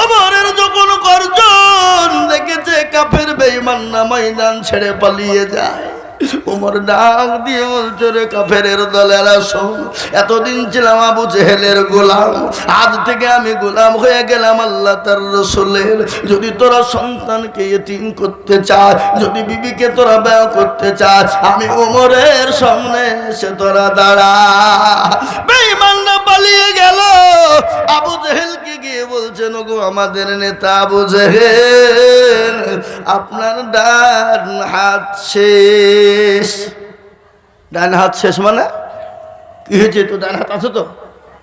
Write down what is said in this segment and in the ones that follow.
ওমরের যখন গর্জন দেখেছে কাফের বেঈমান না ময়দান ছেড়ে পালিয়ে যায়। ওমর ডাক দিয়ে বলছে রে কাফের দলেরা, শোন, এতদিন ছিলাম আবু জেহেলের গোলাম, আজ থেকে আমি গোলাম হয়ে গেলাম আল্লাহ তার রসুলের। যদি তোরা সন্তানকে এতিম করতে চাস, যদি বিবিকে তোরা ব্যয় করতে চাস, আমি ওমরের সামনে এসে তোরা দাঁড়া। বেঈমান না পালিয়ে গেল, আবু জেহেলকে গিয়ে বলছেন গো আমাদের নেতা বুঝে আপনার ডান হাত শেষ। ডান হাত শেষ মানে? কি হয়েছে তো ডান হাত? আছে তো?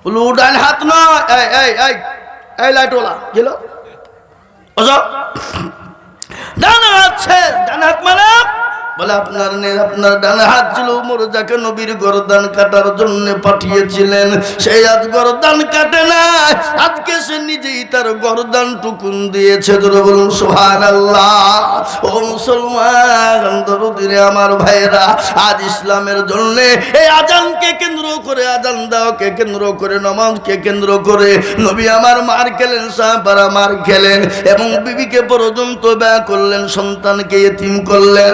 বলু ডান হাত নয়। এই লাইটওয়ালা, গেল। ডান হাত শেষ। ডান হাত মানে? বলে আপনার আপনার ডান হাত ছিল উমর নবীর গরদান কাটার জন্য পাঠিয়েছিলেন। সেই আজ গরদান কাটে না, আজকে সে নিজেই তার গরদান টুকুন দিয়েছে। আমার ভাইরা আজ ইসলামের জন্য এই আজানকে কেন্দ্র করে, আজান দেওয়াকে কেন্দ্র করে, নমাজকে কেন্দ্র করে নবী আমার মার খেলেন, সাহাবারা মার খেলেন এবং বিবিকে পর্যন্ত ব্যয় করলেন, সন্তানকে এতিম করলেন।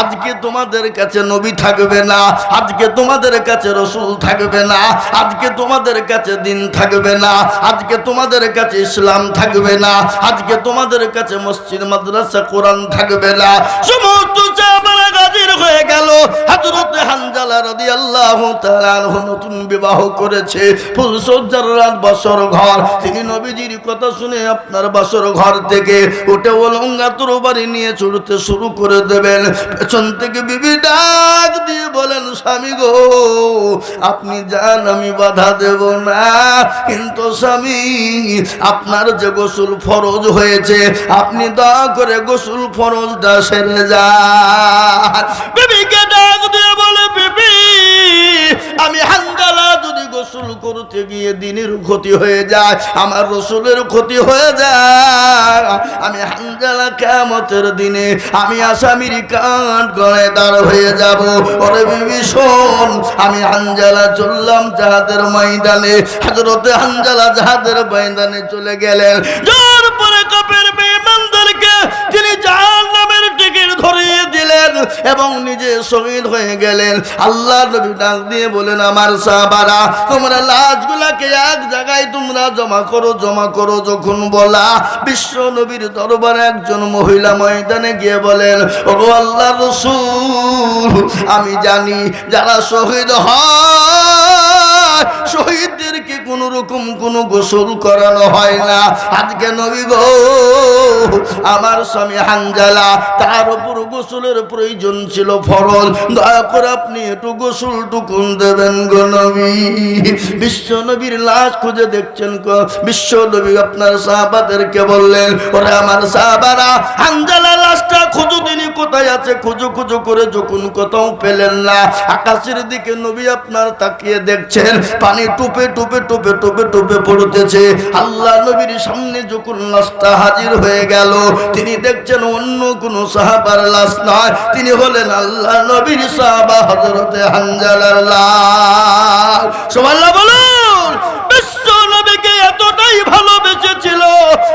আজকে তোমাদের কাছে নবী থাকবে না, আজকে তোমাদের কাছে রসুল থাকবে না, আজকে তোমাদের কাছে দিন থাকবে না, আজকে তোমাদের কাছে ইসলাম থাকবে না, আজকে তোমাদের কাছে মসজিদ, মাদ্রাসা, কোরআন থাকবে না। সমস্ত হয়ে গেল। হাজরতে নতুন বিবাহ করেছে। ফুল সজ্জার রাত বাসর ঘর। তিনি নবীজির কথা শুনে আপনার বাসর ঘর থেকে উঠে ওলঙ্গা তরবারি নিয়ে ছুটতে শুরু করে দেবেন। পেছন থেকে বিবি ডাক দিয়ে বলেন, স্বামী গো, আপনি যান, আমি বাধা দেব না। কিন্তু স্বামী, আপনার যে গোসল ফরজ হয়েছে, আপনি দয়া করে গোসল ফরজটা সেরে যান। বিবিকে ডাক দিয়ে আমি হাঙ্গালা যদি গোসল করতে গিয়ে দিনের ক্ষতি হয়ে যায়, আমার রসুলের ক্ষতি হয়ে যায়। আমি হাঙ্গালা কেমতের দিনে আমি আসামির কাঠ গড়ে দাঁড় হয়ে যাব। ওরে বিবি, শোন, আমি হানজালা চললাম জাহাদের ময়দানে। হাজরতে হানজালা জাহাদের ময়দানে চলে গেলেন। এবং নিজে শহীদ হয়ে গেলেন। আল্লাহ নবী ডাক দিয়ে বলেন, আমার সাহাবারা, তোমরা লাশগুলাকে এক জায়গায় তোমরা জমা করো জমা করো যখন বলা। বিশ্ব নবীর দরবারে একজন মহিলা ময়দানে গিয়ে বলেন ও আল্লাহ রসুল, আমি জানি যারা শহীদ হয় শহীদদেরকে কোন রকম কোনো গোসল করানো হয় না। আজকে নবী গো, আমার স্বামী হানজালা, তার উপর গোসলের প্রয়োজন ছিল ফরজ। দয়া করে আপনি একটু গোসল টুকুন দেবেন গো নবী। বিশ্ব নবীর লাশ খুঁজে দেখছেন গো। বিশ্ব নবী আপনার সাহাবাদেরকে বললেন, ওরে আমার সাহাবারা হানজালা লাশটা খুঁজো তিনি কোথায় আছে? খুঁজো খুঁজো করে যখন কোথাও পেলেন না, আকাশের দিকে নবী আপনার তাকিয়ে দেখছেন, পানি টুপে টুপে টুপে টুপে টুপে পড়তেছে। আল্লাহ নবীর সামনে যখন লাশটা হাজির হয়ে গেল, তিনি দেখছেন অন্য কোন সাহাবার লাশ নয়, তিনি হলেন আল্লাহ নবীর সাহাবা হজরতে হানজালার লাশ। সুবহানাল্লাহ, বলুন।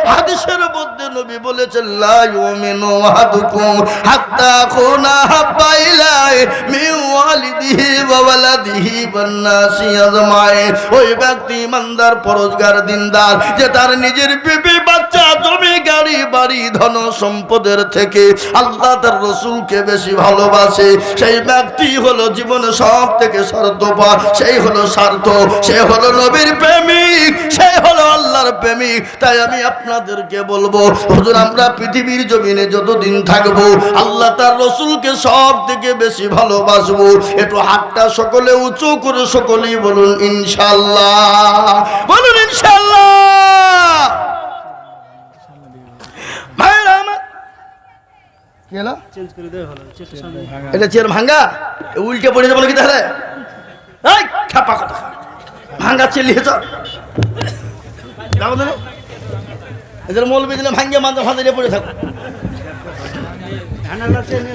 হাদিসের মধ্যে নবী বলেছেন, লা ইউমিনু আহাদুকুম হাত্তা খুনা হাব্বা ইলাই মিন ওয়ালিদিহি ওয়া ওয়ালাদিহি ওয়ান নাসি আজমাইন। ওই ব্যক্তি ইমানদার, পরোজগার, দিনদার, যে তার নিজের বিবি বাচ্চা জমি, গাড়ি, বাড়ি, ধন সম্পদের থেকে আল্লাহ তার রসুলকে বেশি ভালোবাসে। সেই ব্যক্তি হলো জীবনে সব থেকে স্বার্থপর, সেই হলো স্বার্থ, সে হলো নবীর প্রেমিক, সে হলো আল্লাহর প্রেমিক। তাই আমি আপনাদেরকে বলব, হুজুর, আমরা পৃথিবীর জমিনে যতদিন থাকব, আল্লাহ তার রসুলকে সব থেকে বেশি ভালোবাসবো। একটু হাতটা সকলে উঁচু করে সকলেই বলুন ইনশাল্লাহ বলুন ইনশাল্লাহ কি এটা চেয়ার ভাঙ্গা? উল্টে পড়ে যাব নাকি তাহলে? এই খাপা কথা। ভাঙ্গা চেলিয়ে চল। যাব এদের মৌলবি দিলে ভাঙ্গে মাঝে ফাঁদে পড়ে থাকো।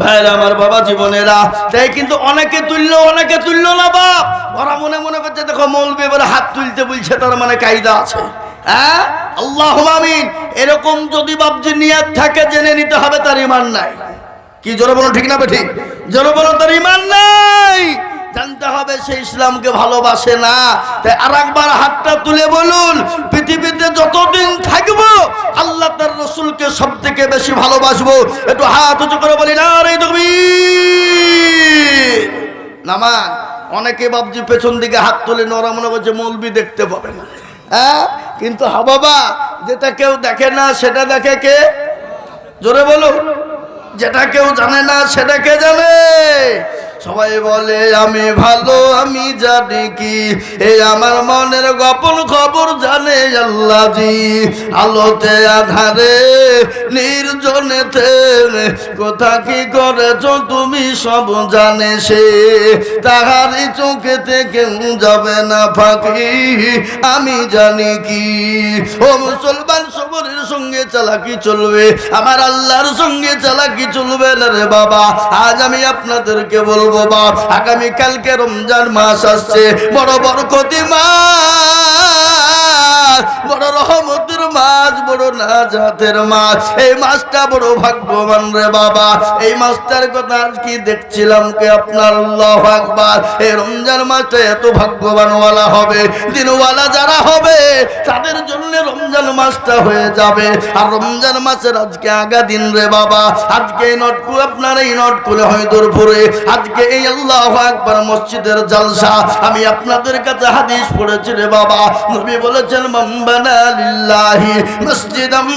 ভাইরা আমার বাবা জীবনেরা তাই কিন্তু অনেকে তুললো অনেকে তুললো না বাপ। ওরা মনে মনে করছে দেখো মৌলবি এবারে হাত তুলতে বলছে তার মানে কায়দা আছে। হ্যাঁ? আল্লাহ আমিন। এরকম যদি বাপজি নিয়াত থাকে জেনে নিতে হবে তার ইমান নাই। কি জোরে ঠিক না ঠিক জোরে তার ইমান নাই। জানতে হবে সে ইসলামকে ভালোবাসে না। তাই আর একবার হাতটা তুলে বলুন, পৃথিবীতে যতদিন থাকব, আল্লাহ তার রসুলকে সব থেকে বেশি ভালোবাসবো। একটু হাত উঁচু করে বলি, না রে তুমি নামান অনেকে বাবজি পেছন দিকে হাত তুলে নরা মনে করছে মৌলবি দেখতে পাবে না। হ্যাঁ? কিন্তু হা বাবা, যেটা কেউ দেখে না, সেটা দেখে কে? জোরে বলো যেটা কেউ জানে না সেটাকে জানে? সবাই বলে, আমি ভালো, আমি জানি কি? এই আমার মনের গোপন খবর জানে আল্লাহ জি আলোতে আধারে নির্জনেতে কোথা কি করেছ তুমি সব জানে সে? তাহারই চোখেতে কেউ যাবে না ফাঁকি, আমি জানি কি? ও মুসলমান, সবরের সঙ্গে চালাকি চলবে, আমার আল্লাহর সঙ্গে চালাকি চলবে না রে বাবা। আজ আমি আপনাদেরকে বলব বাপ আগামীকালকে রমজান মাস আসছে বড় বড় ক্ষতি মাস বড় রহমতের মাছ, বড় নাজাতের মাছ। এই মাছটা বড় ভাগ্যবান রে বাবা। এই মাছটার কথা আজ কি দেখছিলাম কে আপনার? আল্লাহ আকবার। এই রমজান মাসটা এত ভাগ্যবানওয়ালা হবে, দিনওয়ালা যারা হবে, তাদের জন্য রমজান হয়ে যাবে। আর রমজান আজকে আগা দিন রে বাবা। আজকে এই নটকু, আপনার এই নটকুলে আজকে এই আল্লাহ আকবার মসজিদের জালসা। আমি আপনাদের কাছে হাদিস পড়েছি রে বাবা। নবী বলেছেন মাম্বানা লিল্লাহি মসজিদাম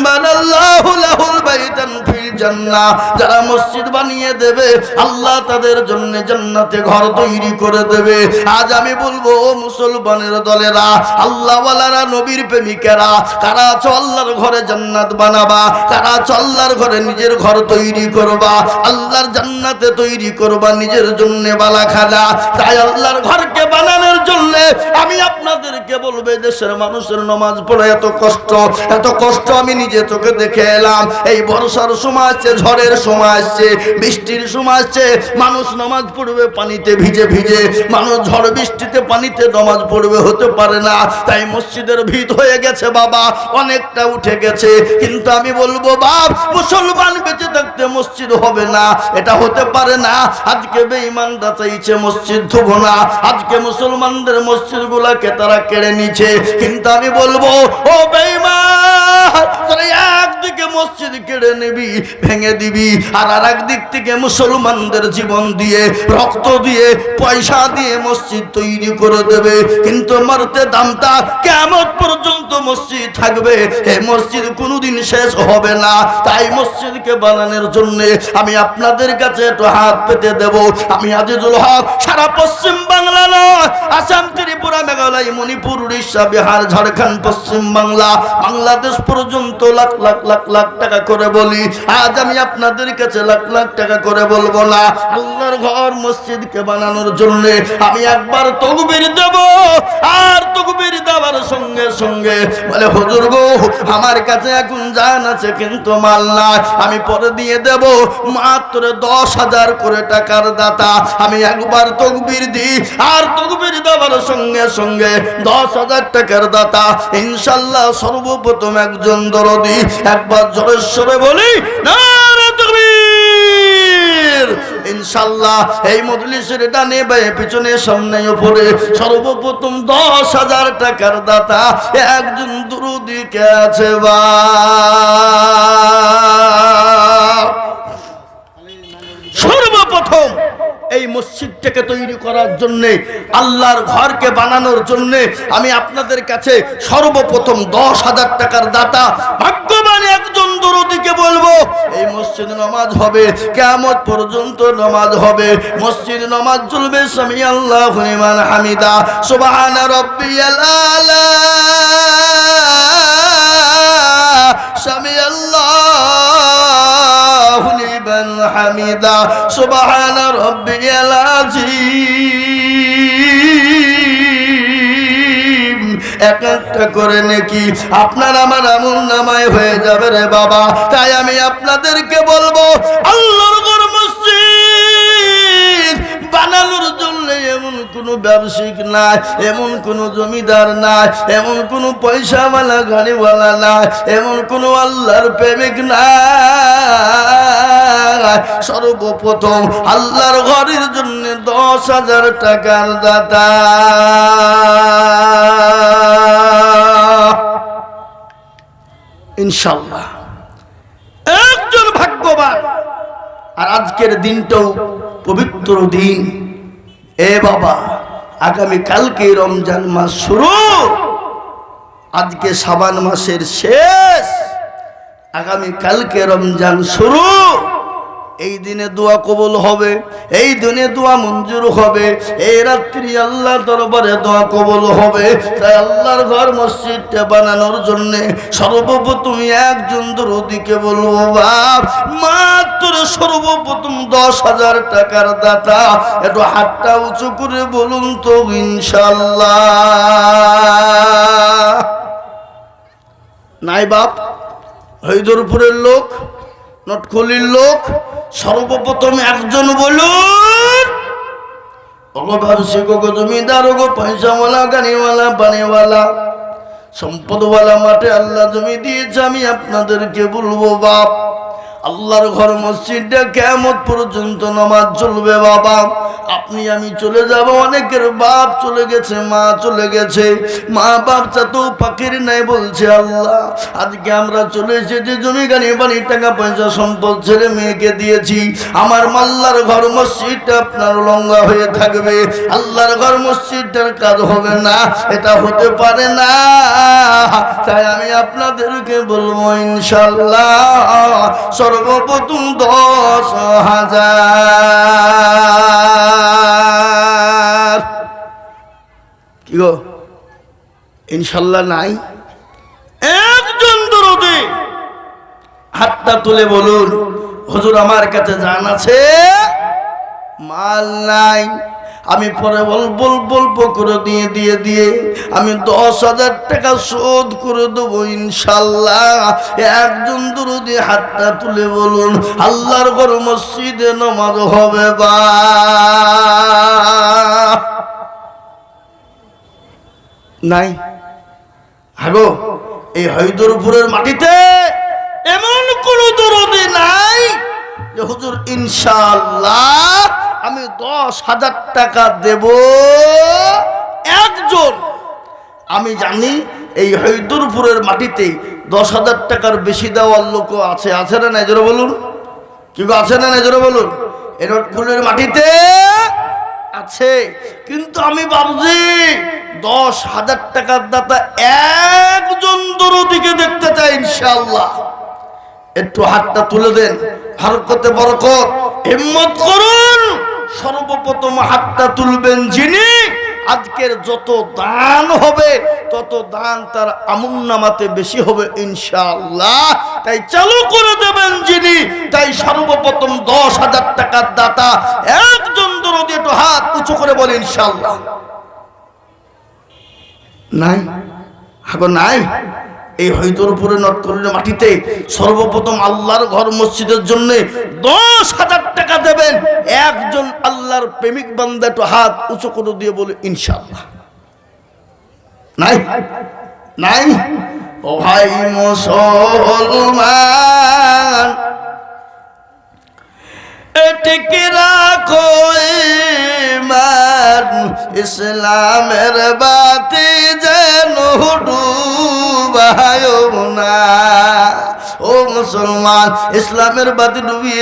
লাহুল বাইতান ফিল জান্নাহ। যারা মসজিদ বানিয়ে দেবে, আল্লাহ তাদের জন্য জান্নাতে ঘর তৈরি করে দেবে। আজ আমি বলব, ও মুসলমানের দলেরা, আল্লাহওয়ালারা, নবীর প্রেমিকেরা, কারা আছো আল্লাহর ঘরে জান্নাত বানাবা, কারা আছো আল্লাহর ঘরে নিজের ঘর তৈরি করবা, আল্লাহর জান্নাতে তৈরি করবা, নিজের জন্য বালা খালা তাই আল্লাহর ঘরকে জন্য আমি আপনাদেরকে বলব দেশের মানুষের নমাজ পড়ে এত কষ্ট এত কষ্ট আমি নিজে চোখে দেখে এলাম। এই বর্ষার সময় আসছে, ঝড়ের সময় আসছে, বৃষ্টির সময় আসছে। মানুষ নামাজ পড়বে, পানিতে ভিজে ভিজে। মানুষ ঝড় বৃষ্টিতে পানিতে নামাজ পড়বে, হতে পারে না। তাই মসজিদের ভিত হয়ে গেছে বাবা, অনেকটা উঠে গেছে। কিন্তু আমি বলব, বাপ, মুসলমান বেঁচে থাকতে মসজিদ হবে না, এটা হতে পারে না। আজকে বেঈমানরা চাইছে মসজিদ ধুবো না। আজকে মুসলমানদের মসজিদ গুলাকে তারা কেড়ে নিচ্ছে কিন্তু আমি বলব, ও একদিকে মসজিদ কেড়ে নিবি, ভেঙে দিবি, আর আর থেকে মুসলমানদের জীবন দিয়ে, রক্ত দিয়ে, পয়সা দিয়ে মসজিদ তৈরি করে দেবে। কিন্তু মারতে দামটা কেমন পর্যন্ত মসজিদ থাকবে মসজিদ কোনোদিন শেষ হবে না। তাই মসজিদকে বানানোর জন্য আমি আপনাদের কাছে একটু হাত পেতে দেব। আমি আজিজুল হক, সারা পশ্চিম বাংলা নয়। আসাম, ত্রিপুরা, মেঘালয়, মণিপুর, উড়িষ্যা, বিহার, ঝাড়খণ্ড, পশ্চিম বাংলা, বাংলাদেশ পর্যন্ত লাখ লাখ লাখ লাখ টাকা করে বলি। আজ আমি আপনাদের কাছে লাখ লাখ টাকা করে বলব না। আল্লাহর ঘর মসজিদকে বানানোর জন্য আমি একবার তকবির দেব, আর তকবির দেওয়ার সঙ্গে সঙ্গে বলে, হুজুর গো, আমার কাছে এখন জান আছে, কিন্তু মাল না আমি পরে দিয়ে দেব, মাত্র দশ হাজার করে টাকার দাতা। আমি একবার তকবির দিই, আর তকবির দেওয়ার সঙ্গে সঙ্গে দশ হাজার টাকার দাতা, ইনশাল্লাহ সর্বপ্রথম একজন দরদি, একবার বলি ইনশাল্লাহ এই মজলিসের ডানে বায়ে, পিছনে সামনে উপরে সর্বপ্রথম দশ হাজার টাকার দাতা, একজন দুরুদিকে আছে বা মসজিদটাকে তৈরি করার জন্য, আল্লাহর ঘরকে বানানোর জন্য আমি আপনাদের কাছে সর্বপ্রথম দশ হাজার টাকার দাতা, ভাগ্যবান একজন দরদিকে বলব, এই মসজিদ নামাজ হবে কেমন পর্যন্ত নামাজ হবে। মসজিদ নামাজ চলবে স্বামী আল্লাহ হামিদা, সুবাহান রব্বিয়াল আলা স্বামী আল্লাহ হামিদা, সুবহান রব্বি আযীম। এক একটা করে নাকি, আপনার আমার আমল নামায় হয়ে যাবে রে বাবা। তাই আমি আপনাদেরকে বলব, আল্লাহর কোনো ব্যবসায়িক নাই, এমন কোনো জমিদার নাই, এমন কোনো পয়সাওয়ালা, গাড়িওয়ালা নাই, এমন কোনো আল্লাহর প্রেমিক নাই। সর্বপ্রথম আল্লাহর ঘরের জন্য দশ হাজার টাকার দাতা। ইনশাল্লাহ। একজন ভাগ্যবান। আর আজকের দিনটাও পবিত্র দিন। এ বাবা। আগামী কালকে রমজান মাস শুরু। আজকে সাবান মাসের শেষ। আগামী কালকে রমজান শুরু। এই দিনে দোয়া কবুল হবে, এই দিনে দোয়া মঞ্জুর হবে, এই রাত্রি আল্লাহ দরবারে দোয়া কবুল হবে। তাই আল্লাহর ঘর মসজিদটা বানানোর জন্য সর্বপ্রথম একজন দরদিকে বলব, বাপ, মাত্র সর্বপ্রথম দশ হাজার টাকার দাতা, একটু হাতটা উঁচু করে বলুন তো ইনশাল্লাহ নাই বাপ হৈদরপুরের লোক নটখলির লোক সর্বপ্রথম একজন বলুন গো পয়সাওয়ালা গানিওয়ালা সম্পদওয়ালা, মাঠে আল্লাহ জমি দিয়েছে, আমি আপনাদেরকে বলব, বাপ। আল্লাহর ঘর মসজিদটা কেমন পর্যন্ত নামাজ চলবে বাবা? আপনি, আমি চলে যাব, অনেকের বাপ চলে গেছে, মা চলে গেছে। মা বাপ চাতো পাখির নাই বলছে আল্লাহ। আজকে আমরা চলে এসেছি জমি গাড়ি বাড়ি টাকা পয়সা সম্পদ, ছেলে মেয়েকে দিয়েছি। আমার মাল্লার ঘর মসজিদটা আপনার লঙ্গা হয়ে থাকবে। আল্লাহর ঘর মসজিদটার কাজ হবে না, এটা হতে পারে না। তাই আমি আপনাদেরকে বলব ইনশাল্লাহ দশ হাজার। কি গো? ইনশাল্লাহ নাই? একজন দরদে। হাতটা তুলে বলুন, হুজুর আমার কাছে জান আছে? মাল নাই। আমি পরে বলব বলব করে দিয়ে দিয়ে দিয়ে। আমি দশ হাজার টাকা শোধ করে দেবো, ইনশাল্লাহ। একজন দরদি হাতটা তুলে বলুন, আল্লাহর ঘর মসজিদে নমাজ হবে বা? নাই। হাগো, এই হৈদরপুরের মাটিতে এমন কোন দরদি নাই যে হুজুর ইনশাল্লাহ আমি দশ হাজার টাকা দেব একজন। আমি জানি এই হৈদরপুরের মাটিতে দশ হাজার টাকার বেশি দেওয়ার লোক আছে আছে না নাই? জোরে বলুন। কি আছে না নাই? জোরে বলুন। এরটপুরের মাটিতে আছে। কিন্তু আমি ভাবছি দশ হাজার টাকার দাতা একজন দরদিকে দেখতে চাই ইনশাল্লাহ একটু হাতটা তুলে দেন। হরকতে বরকত। হিম্মত করুন। সর্বপ্রথম হাতটা তুলবেন যিনি। আজকের যত দান হবে, তত দান তার আমুন নামাতে বেশি হবে ইনশাআল্লাহ। তাই চালু করে দেবেন যিনি। তাই সর্বপ্রথম দশ হাজার টাকার দাতা একজন দরদি একটু হাত উঁচু করে বলে ইনশাআল্লাহ। নাই? হাগো, নাই? এই হৈদরপুরে নটকরের মাটিতে সর্বপ্রথম আল্লাহর ঘর মসজিদের জন্য দশ হাজার টাকা দেবেন। একজন আল্লাহর প্রেমিক বান্দা একটু হাত উঁচু করে দিয়ে বলে ইনশাল্লাহ নাই? নাই? ও ভাই মুসলমান এটিকে রাখো ইমান ইসলামের বাতি যেন ডুবায় না ও মুসলমান ইসলামের বাতি ডুবিয়ে